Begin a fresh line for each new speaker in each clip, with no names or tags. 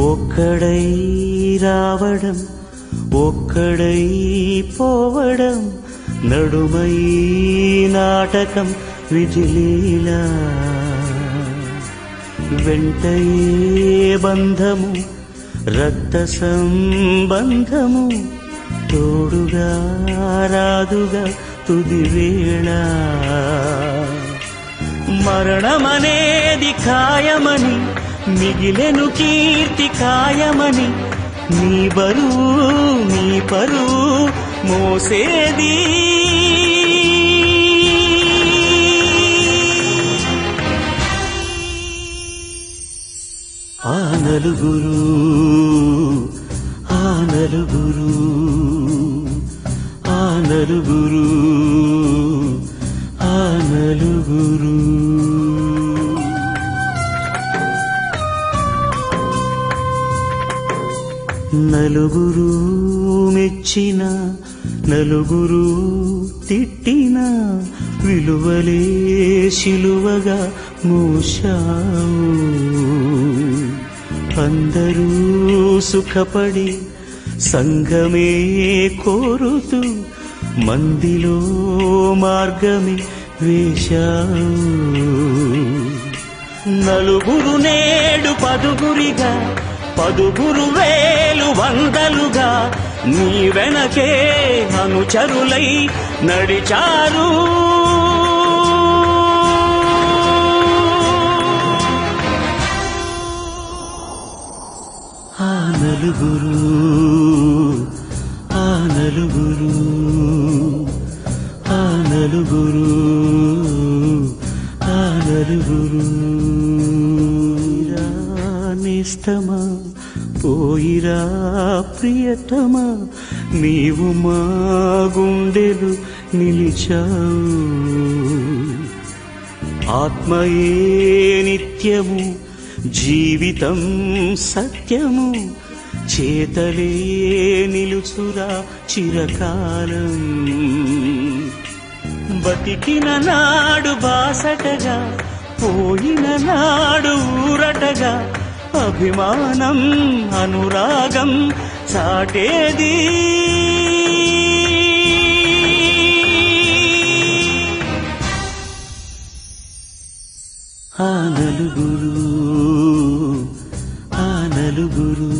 ఒక్కడై రావడం ఒక్కడై పోవడం నడుమై నాటకం విజిలీలా. వెంటయే బంధము రక్త సంబంధము తోడుగా రాదుగా తుది వేళ మరణమనేది ఖాయమని మిగిలెను కీర్తి కాయమని నీ బరువు నీ పరువు మోసేది. ఆ నలుగురు ఆ నలుగురు ఆ నలుగురు. నలుగురు మెచ్చిన నలుగురు తిట్టిన విలువలే శిలువగా మూశావు. అందరూ సుఖపడి సంఘమే కోరుతూ మందిలో మార్గమే వేశావు. నలుగురు నేడు పదుగురిగా పదుగురు వేలు వందలుగా నీ వెనకే అనుచరులై నడిచారు. ఆ నలుగురు ఆ నలుగురు ఆ నలుగురు ఆ నలుగురు నిస్తమా పోయిరా ప్రియతమా నీవు మా గుండెలు నిలిచావు. ఆత్మయే నిత్యము జీవితం సత్యము చేతలే నిలుచురా చిరకాలం. బతికిన నాడు బాసటగా పోయిన నాడు ఊరటగా అభిమానం అనురాగం చాటేది. ఆ నలుగురు ఆ నలుగురు.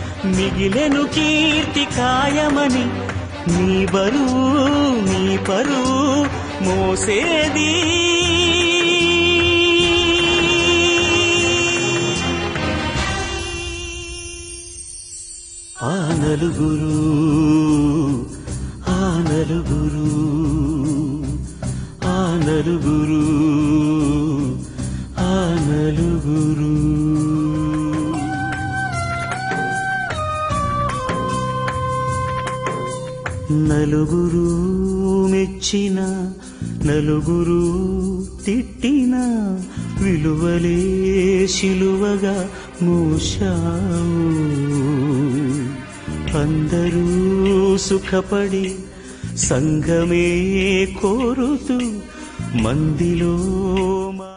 మిగిలెను కీర్తి కాయమని నీ బరువు నీ పరువు మోసేది. ఆ నలుగురు నలుగురు మెచ్చిన నలుగురు తిట్టిన విలువలే శిలువగా మూశావు. అందరూ సుఖపడి సంఘమే కోరుతూ మందిలో మా